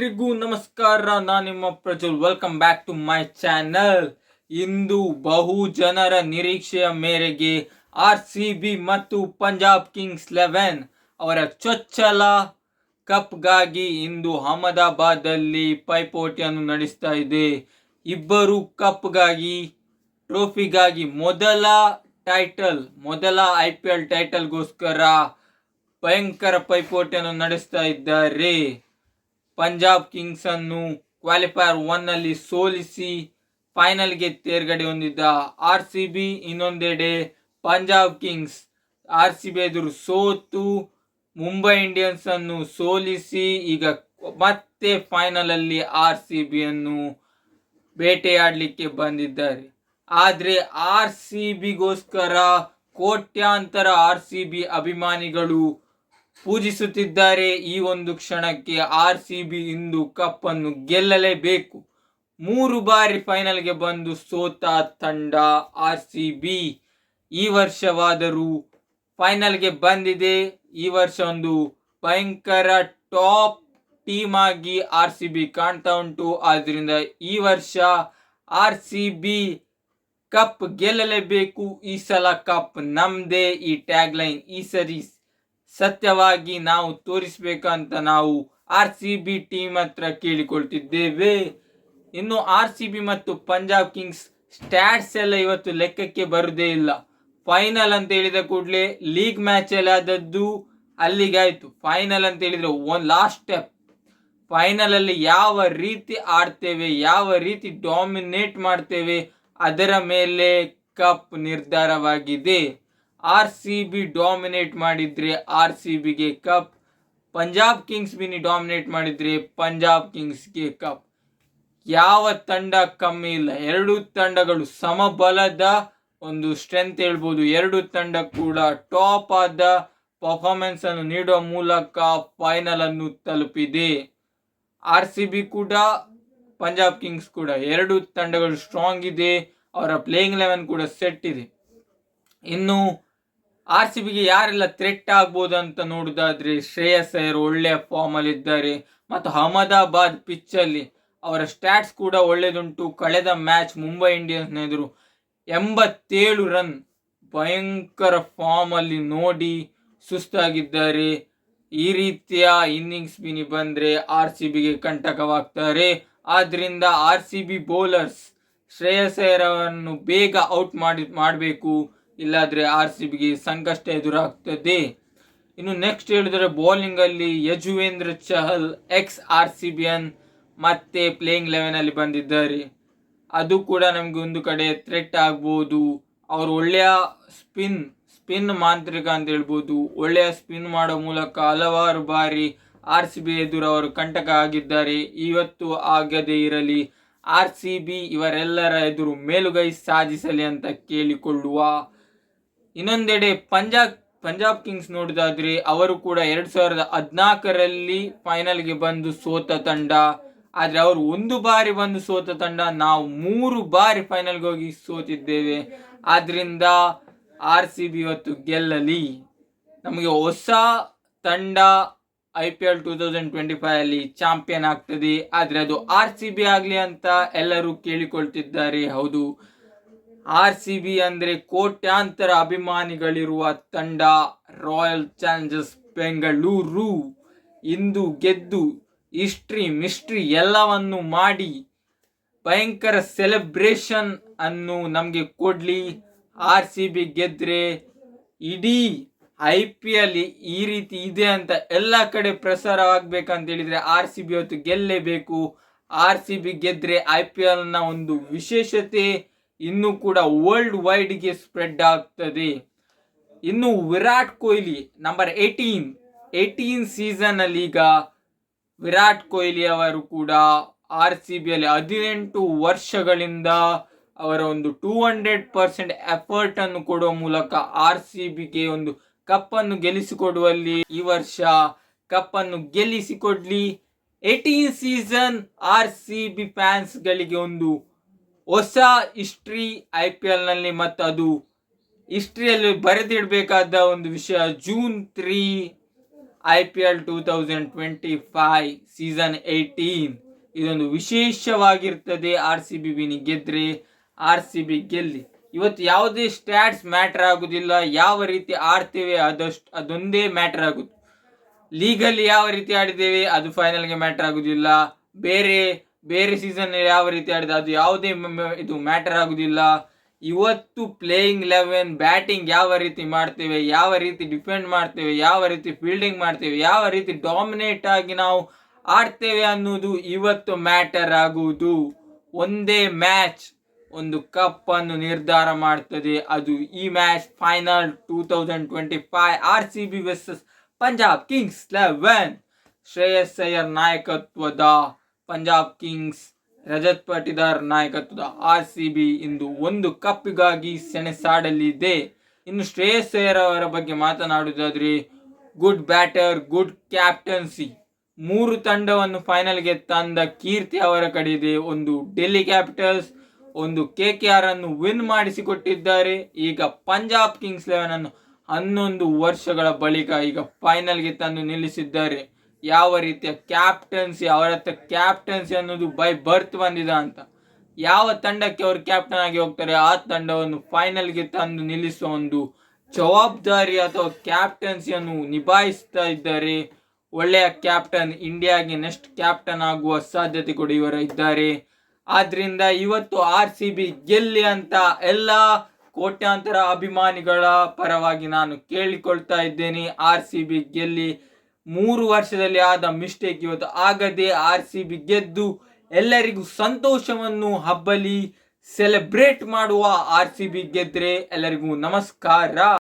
ಎಲ್ರಿಗೂ ನಮಸ್ಕಾರ, ನಾನು ನಿಮ್ಮ Prajwal. Welcome back to my channel ಇಂದು ಬಹು ಜನರ ನಿರೀಕ್ಷೆಯ ಮೇರೆಗೆ ಆರ್ ಸಿ ಬಿ ಮತ್ತು ಪಂಜಾಬ್ ಕಿಂಗ್ಸ್ ಲೆವೆನ್ ಅವರ ಚೊಚ್ಚಲ ಕಪ್ಗಾಗಿ ಇಂದು ಅಹಮದಾಬಾದಲ್ಲಿ ಪೈಪೋಟಿಯನ್ನು ನಡೆಸ್ತಾ ಇದೆ. ಇಬ್ಬರು ಕಪ್ಗಾಗಿ, ಟ್ರೋಫಿಗಾಗಿ ಮೊದಲ ಟೈಟಲ್ ಮೊದಲ ಐ ಪಿ ಎಲ್ ಟೈಟಲ್ಗೋಸ್ಕರ ಭಯಂಕರ ಪೈಪೋಟಿಯನ್ನು ನಡೆಸ್ತಾ ಇದ್ದಾರೆ. ಪಂಜಾಬ್ ಕಿಂಗ್ಸ್ ಅನ್ನು ಕ್ವಾಲಿಫೈಯರ್ ಒನ್ ಅಲ್ಲಿ ಸೋಲಿಸಿ ಫೈನಲ್ಗೆ ತೇರ್ಗಡೆ ಹೊಂದಿದ್ದ ಆರ್ ಸಿ ಬಿ ಇನ್ನೊಂದೆಡೆ Punjab Kings. R C B ಎದುರು ಸೋತು ಮುಂಬೈ ಇಂಡಿಯನ್ಸ್ ಅನ್ನು ಸೋಲಿಸಿ ಈಗ ಮತ್ತೆ ಫೈನಲ್ ಅಲ್ಲಿ ಆರ್ ಸಿ ಬಿ ಅನ್ನು ಬೇಟೆಯಾಡಲಿಕ್ಕೆ ಬಂದಿದ್ದಾರೆ. ಆದರೆ ಆರ್ ಸಿ ಬಿಗೋಸ್ಕರ ಕೋಟ್ಯಾಂತರ ಆರ್ ಸಿ ಬಿ ಅಭಿಮಾನಿಗಳು ಪೂಜಿಸುತ್ತಿದ್ದಾರೆ ಈ ಒಂದು ಕ್ಷಣಕ್ಕೆ ಆರ್ ಸಿ ಬಿ ಇಂದು ಕಪ್ ಅನ್ನು ಗೆಲ್ಲಲೇಬೇಕು. ಮೂರು ಬಾರಿ ಫೈನಲ್ಗೆ ಬಂದು ಸೋತ ತಂಡ ಆರ್ ಸಿ ಬಿ. ಈ ವರ್ಷವಾದರೂ ಫೈನಲ್ಗೆ ಬಂದಿದೆ. ಈ ವರ್ಷ ಒಂದು ಭಯಂಕರ ಟಾಪ್ ಟೀಮ್ ಆಗಿ ಆರ್ ಸಿ ಬಿ ಕಾಣ್ತಾ ಉಂಟು. ಆದ್ದರಿಂದ ಈ ವರ್ಷ ಆರ್ ಸಿ ಬಿ ಕಪ್ ಗೆಲ್ಲಲೇಬೇಕು. ಈ ಸಲ ಕಪ್ ನಮ್ದೇ ಈ ಟ್ಯಾಗ್ ಲೈನ್ ಈ ಸರಿ ಸತ್ಯವಾಗಿ ನಾವು ತೋರಿಸ್ಬೇಕಂತ ನಾವು ಆರ್ ಸಿ ಬಿ ಟೀಮ್ ಹತ್ರ ಕೇಳಿಕೊಳ್ತಿದ್ದೇವೆ. ಇನ್ನು ಆರ್ ಸಿ ಬಿ ಮತ್ತು ಪಂಜಾಬ್ ಕಿಂಗ್ಸ್ ಸ್ಟ್ಯಾಟ್ಸ್ ಎಲ್ಲ ಇವತ್ತು ಲೆಕ್ಕಕ್ಕೆ ಬರುದೇ ಇಲ್ಲ. ಫೈನಲ್ ಅಂತ ಹೇಳಿದ ಕೂಡಲೇ ಲೀಗ್ ಮ್ಯಾಚ್ ಎಲ್ಲ ಆದದ್ದು ಅಲ್ಲಿಗೆ ಆಯ್ತು ಫೈನಲ್ ಅಂತ ಹೇಳಿದ್ರೆ ಒನ್ ಲಾಸ್ಟ್ ಸ್ಟೆಪ್ ಫೈನಲ್ ಅಲ್ಲಿ ಯಾವ ರೀತಿ ಆಡ್ತೇವೆ, ಯಾವ ರೀತಿ ಡಾಮಿನೇಟ್ ಮಾಡ್ತೇವೆ ಅದರ ಮೇಲೆ ಕಪ್ ನಿರ್ಧಾರವಾಗಿದೆ. ಆರ್ ಸಿ ಬಿ ಡಾಮಿನೇಟ್ ಮಾಡಿದ್ರೆ ಆರ್ ಸಿ ಬಿಗೆ ಕಪ್ ಪಂಜಾಬ್ ಕಿಂಗ್ಸ್ ಬಿನಿ ಡಾಮಿನೇಟ್ ಮಾಡಿದರೆ ಪಂಜಾಬ್ ಕಿಂಗ್ಸ್ಗೆ ಕಪ್ ಯಾವ ತಂಡ ಕಮ್ಮಿ ಇಲ್ಲ. ಎರಡು ತಂಡಗಳು ಸಮಬಲದ ಒಂದು ಸ್ಟ್ರೆಂತ್ ಹೇಳ್ಬೋದು. ಎರಡು ತಂಡ ಕೂಡ ಟಾಪ್ ಆದ ಪರ್ಫಾರ್ಮೆನ್ಸ್ ಅನ್ನು ನೀಡುವ ಮೂಲಕ ಫೈನಲ್ ಅನ್ನು ತಲುಪಿದೆ. ಆರ್ ಸಿ ಬಿ ಕೂಡ, ಪಂಜಾಬ್ ಕಿಂಗ್ಸ್ ಕೂಡ. ಎರಡು ತಂಡಗಳು ಸ್ಟ್ರಾಂಗ್ ಇದೆ. ಅವರ ಪ್ಲೇಯಿಂಗ್ ಲೆವೆನ್ ಕೂಡ ಸೆಟ್ ಇದೆ. ಇನ್ನು ಆರ್ ಸಿ ಬಿಗೆ ಯಾರೆಲ್ಲ ಥ್ರೆಟ್ ಆಗ್ಬೋದು ಅಂತ ನೋಡುದಾದ್ರೆ ಶ್ರೇಯಸ್ ಅಯ್ಯರ್ ಒಳ್ಳೆಯ ಫಾರ್ಮ್ ಅಲ್ಲಿ ಇದ್ದಾರೆ ಮತ್ತು ಅಹಮದಾಬಾದ್ ಪಿಚ್ ಅಲ್ಲಿ ಅವರ ಸ್ಟ್ಯಾಟ್ಸ್ ಕೂಡ ಒಳ್ಳೇದುಂಟು. ಕಳೆದ ಮ್ಯಾಚ್ ಮುಂಬೈ ಇಂಡಿಯನ್ಸ್ ಎದುರು ಎಂಬತ್ತೇಳು ರನ್ ಭಯಂಕರ ಫಾರ್ಮ್ ಅಲ್ಲಿ ನೋಡಿ ಸುಸ್ತಾಗಿದ್ದಾರೆ. ಈ ರೀತಿಯ ಇನ್ನಿಂಗ್ಸ್ ಬಿನಿ ಬಂದರೆ ಆರ್ ಸಿ ಬಿಗೆ ಕಂಟಕವಾಗ್ತಾರೆ. ಆದ್ದರಿಂದ R C B bowlers Shreyas Iyer ಬೇಗ ಔಟ್ ಮಾಡಿ, ಮಾಡಬೇಕು. ಇಲ್ಲಾದ್ರೆ ಆರ್ ಸಿ ಬಿಗೆ ಸಂಕಷ್ಟ ಎದುರಾಗ್ತದೆ. ಇನ್ನು ನೆಕ್ಸ್ಟ್ ಹೇಳಿದ್ರೆ ಬೌಲಿಂಗಲ್ಲಿ Yuzvendra Chahal ex R C B N ಮತ್ತೆ ಪ್ಲೇಯಿಂಗ್ ಲೆವೆನಲ್ಲಿ ಬಂದಿದ್ದಾರೆ. ಅದು ಕೂಡ ನಮಗೆ ಒಂದು ಕಡೆ ಥ್ರೆಟ್ ಆಗ್ಬೋದು. ಅವರು ಒಳ್ಳೆಯ ಸ್ಪಿನ್ ಸ್ಪಿನ್ ಮಾಂತ್ರಿಕ ಅಂತ ಹೇಳ್ಬೋದು. ಒಳ್ಳೆಯ ಸ್ಪಿನ್ ಮಾಡೋ ಮೂಲಕ ಹಲವಾರು ಬಾರಿ ಆರ್ ಸಿ ಬಿ ಎದುರು ಅವರು ಕಂಟಕ ಆಗಿದ್ದಾರೆ. ಇವತ್ತು ಆಗದೇ ಇರಲಿ, ಆರ್ ಸಿ ಬಿ ಇವರೆಲ್ಲರ ಎದುರು ಮೇಲುಗೈ ಸಾಧಿಸಲಿ ಅಂತ ಕೇಳಿಕೊಳ್ಳುವ ಇನ್ನೊಂದೆಡೆ ಪಂಜಾಬ್ ಪಂಜಾಬ್ ಕಿಂಗ್ಸ್ ನೋಡಿದಾದ್ರೆ ಅವರು ಕೂಡ ಎರಡು ಸಾವಿರದ ಹದಿನಾಲ್ಕರಲ್ಲಿ ಫೈನಲ್ಗೆ ಬಂದು ಸೋತ ತಂಡ. ಆದರೆ ಅವರು ಒಂದು ಬಾರಿ ಬಂದು ಸೋತ ತಂಡ, ನಾವು ಮೂರು ಬಾರಿ ಫೈನಲ್ಗೆ ಹೋಗಿ ಸೋತಿದ್ದೇವೆ. ಆದ್ದರಿಂದ ಆರ್ ಸಿ ಬಿ ಇವತ್ತು ಗೆಲ್ಲಲಿ. ನಮಗೆ ಹೊಸ ತಂಡ I P L two thousand twenty five ಅಲ್ಲಿ ಚಾಂಪಿಯನ್ ಆಗ್ತದೆ. ಆದರೆ ಅದು ಆರ್ ಸಿ ಬಿ ಆಗಲಿ ಅಂತ ಎಲ್ಲರೂ ಕೇಳಿಕೊಳ್ತಿದ್ದಾರೆ. ಹೌದು. ಆರ್ ಸಿ ಬಿ ಅಂದ್ರೆ ಕೋಟ್ಯಾಂತರ ಅಭಿಮಾನಿಗಳಿರುವ ತಂಡ ರಾಯಲ್ ಚಾಲೆಂಜರ್ಸ್ ಬೆಂಗಳೂರು. ಇಂದು ಗೆದ್ದು ಹಿಸ್ಟ್ರಿ, ಮಿಸ್ಟ್ರಿ ಎಲ್ಲವನ್ನು ಮಾಡಿ ಭಯಂಕರ ಸೆಲೆಬ್ರೇಷನ್ ಅನ್ನು ನಮಗೆ ಕೊಡ್ಲಿ. ಆರ್ ಸಿ ಬಿ ಗೆದ್ದರೆ ಇಡೀ ಐ ಪಿ ಎಲ್ ಈ ರೀತಿ ಇದೆ ಅಂತ ಎಲ್ಲ ಕಡೆ ಪ್ರಸಾರ ಹೇಳಿದ್ರೆ ಆರ್ ಸಿ ಬಿ ಹೊತ್ತು ಗೆಲ್ಲೇಬೇಕು. ಆರ್ ಸಿ ಬಿ ಗೆದ್ದರೆ ಐ ಪಿ ಎಲ್ನ ಒಂದು ವಿಶೇಷತೆ ಇನ್ನು ಕೂಡ ವರ್ಲ್ಡ್ ವೈಡ್ಗೆ ಸ್ಪ್ರೆಡ್ ಆಗ್ತದೆ. ಇನ್ನು Virat Kohli number eighteen eighteen season ಅಲ್ಲಿ ಈಗ ವಿರಾಟ್ ಕೊಹ್ಲಿ ಅವರು ಕೂಡ ಆರ್ ಸಿ ಬಿ ಅಲ್ಲಿ ಹದಿನೆಂಟು ವರ್ಷಗಳಿಂದ ಅವರ ಒಂದು ಟೂ ಹಂಡ್ರೆಡ್ ಪರ್ಸೆಂಟ್ ಎಫರ್ಟ್ ಅನ್ನು ಕೊಡುವ ಮೂಲಕ ಆರ್ ಸಿ ಬಿಗೆ ಒಂದು ಕಪ್ ಅನ್ನು ಗೆಲ್ಲಿಸಿಕೊಡುವಲ್ಲಿ ಈ ವರ್ಷ ಕಪ್ ಅನ್ನು ಗೆಲ್ಲಿಸಿಕೊಡ್ಲಿ. Eighteen season R C B fans ಗಳಿಗೆ ಒಂದು ಹೊಸ ಹಿಸ್ಟ್ರಿ ಐ ಪಿ ಎಲ್ನಲ್ಲಿ ಮತ್ತು ಅದು ಹಿಸ್ಟ್ರಿಯಲ್ಲಿ ಬರೆದಿಡಬೇಕಾದ ಒಂದು ವಿಷಯ June three I P L two thousand twenty five season eighteen ಇದೊಂದು ವಿಶೇಷವಾಗಿರ್ತದೆ ಆರ್ ಸಿ ಬಿ ವಿನಿ ಗೆದ್ರೆ ಆರ್ ಸಿ ಬಿ ಗೆಲ್ಲಿ. ಇವತ್ತು ಯಾವುದೇ ಸ್ಟ್ಯಾಟ್ಸ್ ಮ್ಯಾಟ್ರ್ ಆಗುದಿಲ್ಲ, ಯಾವ ರೀತಿ ಆಡ್ತೇವೆ ಅದಷ್ಟು, ಅದೊಂದೇ ಮ್ಯಾಟ್ರ್ ಆಗುತ್ತೆ ಲೀಗಲ್ಲಿ ಯಾವ ರೀತಿ ಆಡಿದ್ದೇವೆ, ಅದು ಫೈನಲ್ಗೆ ಮ್ಯಾಟ್ರ್ ಆಗುದಿಲ್ಲ. ಬೇರೆ ಬೇರೆ ಸೀಸನ್ ಯಾವ ರೀತಿ ಆಡಿದ ಅದು ಯಾವುದೇ ಇದು ಮ್ಯಾಟರ್ ಆಗುದಿಲ್ಲ. ಇವತ್ತು ಪ್ಲೇಯಿಂಗ್ ಲೆವೆನ್ ಬ್ಯಾಟಿಂಗ್ ಯಾವ ರೀತಿ ಮಾಡ್ತೇವೆ, ಯಾವ ರೀತಿ ಡಿಫೆಂಡ್ ಮಾಡ್ತೇವೆ, ಯಾವ ರೀತಿ ಫೀಲ್ಡಿಂಗ್ ಮಾಡ್ತೇವೆ, ಯಾವ ರೀತಿ ಡಾಮಿನೇಟ್ ಆಗಿ ನಾವು ಆಡ್ತೇವೆ ಅನ್ನೋದು ಇವತ್ತು ಮ್ಯಾಟರ್ ಆಗುವುದು. ಒಂದೇ ಮ್ಯಾಚ್ ಒಂದು ಕಪ್ ಅನ್ನು ನಿರ್ಧಾರ ಮಾಡ್ತದೆ. ಅದು ಈ match final two thousand twenty five R C B versus Punjab Kings eleven Shreyas Iyer ನಾಯಕತ್ವದ ಪಂಜಾಬ್ ಕಿಂಗ್ಸ್ ರಜತ್ ಪಾಟಿದಾರ್ ನಾಯಕತ್ವದ ಆರ್ ಸಿ ಬಿ ಇಂದು ಒಂದು ಕಪ್ಪಿಗಾಗಿ ಸೆಣಸಾಡಲಿದೆ. ಇನ್ನು ಶ್ರೇಯಸ್ ಅಯ್ಯರ್ ಅವರ ಬಗ್ಗೆ ಮಾತನಾಡುವುದಾದ್ರೆ, ಗುಡ್ ಬ್ಯಾಟರ್, ಗುಡ್ ಕ್ಯಾಪ್ಟನ್ಸಿ. ಮೂರು ತಂಡವನ್ನು ಫೈನಲ್ಗೆ ತಂದ ಕೀರ್ತಿ ಅವರ ಕಡೆ ಒಂದು ಡೆಲ್ಲಿ ಕ್ಯಾಪಿಟಲ್ಸ್, ಒಂದು ಕೆ ಕೆ ಆರ್ ಅನ್ನು ವಿನ್ ಮಾಡಿಸಿಕೊಟ್ಟಿದ್ದಾರೆ. ಈಗ ಪಂಜಾಬ್ ಕಿಂಗ್ಸ್ ಲೆವೆನ್ ಅನ್ನು ಹನ್ನೊಂದು ವರ್ಷಗಳ ಬಳಿಕ ಈಗ ಫೈನಲ್ಗೆ ತಂದು ನಿಲ್ಲಿಸಿದ್ದಾರೆ. ಯಾವ ರೀತಿಯ ಕ್ಯಾಪ್ಟನ್ಸಿ ಅವರ ಹತ್ರ ಕ್ಯಾಪ್ಟನ್ಸಿ ಅನ್ನೋದು ಬೈ ಬರ್ತ್ ಬಂದಿದೆ ಅಂತ. ಯಾವ ತಂಡಕ್ಕೆ ಅವರು ಕ್ಯಾಪ್ಟನ್ ಆಗಿ ಹೋಗ್ತಾರೆ, ಆ ತಂಡವನ್ನು ಫೈನಲ್ಗೆ ತಂದು ನಿಲ್ಲಿಸುವ ಒಂದು ಜವಾಬ್ದಾರಿ ಅಥವಾ ಕ್ಯಾಪ್ಟನ್ಸಿಯನ್ನು ನಿಭಾಯಿಸ್ತಾ ಇದ್ದಾರೆ. ಒಳ್ಳೆಯ ಕ್ಯಾಪ್ಟನ್ ಇಂಡಿಯಾಗೆ ನೆಕ್ಸ್ಟ್ ಕ್ಯಾಪ್ಟನ್ ಆಗುವ ಸಾಧ್ಯತೆ ಕೂಡ ಇವರ ಇದ್ದಾರೆ. ಆದ್ರಿಂದ ಇವತ್ತು ಆರ್ ಸಿ ಬಿ ಗೆಲ್ಲಿ ಅಂತ ಎಲ್ಲ ಕೋಟ್ಯಾಂತರ ಅಭಿಮಾನಿಗಳ ಪರವಾಗಿ ನಾನು ಕೇಳಿಕೊಳ್ತಾ ಇದ್ದೇನೆ. ಆರ್ ಸಿ ಬಿ ಗೆಲ್ಲಿ ಮೂರು ವರ್ಷದಲ್ಲಿ ಆದ ಮಿಸ್ಟೇಕ್ ಇವತ್ತು ಆಗದೆ ಆರ್ ಸಿ ಬಿ ಗೆದ್ದು ಎಲ್ಲರಿಗೂ ಸಂತೋಷವನ್ನು ಹಬ್ಬಲಿ ಸೆಲೆಬ್ರೇಟ್ ಮಾಡುವ ಆರ್ ಸಿ ಬಿ ಗೆದ್ರೆ ಎಲ್ಲರಿಗೂ ನಮಸ್ಕಾರ.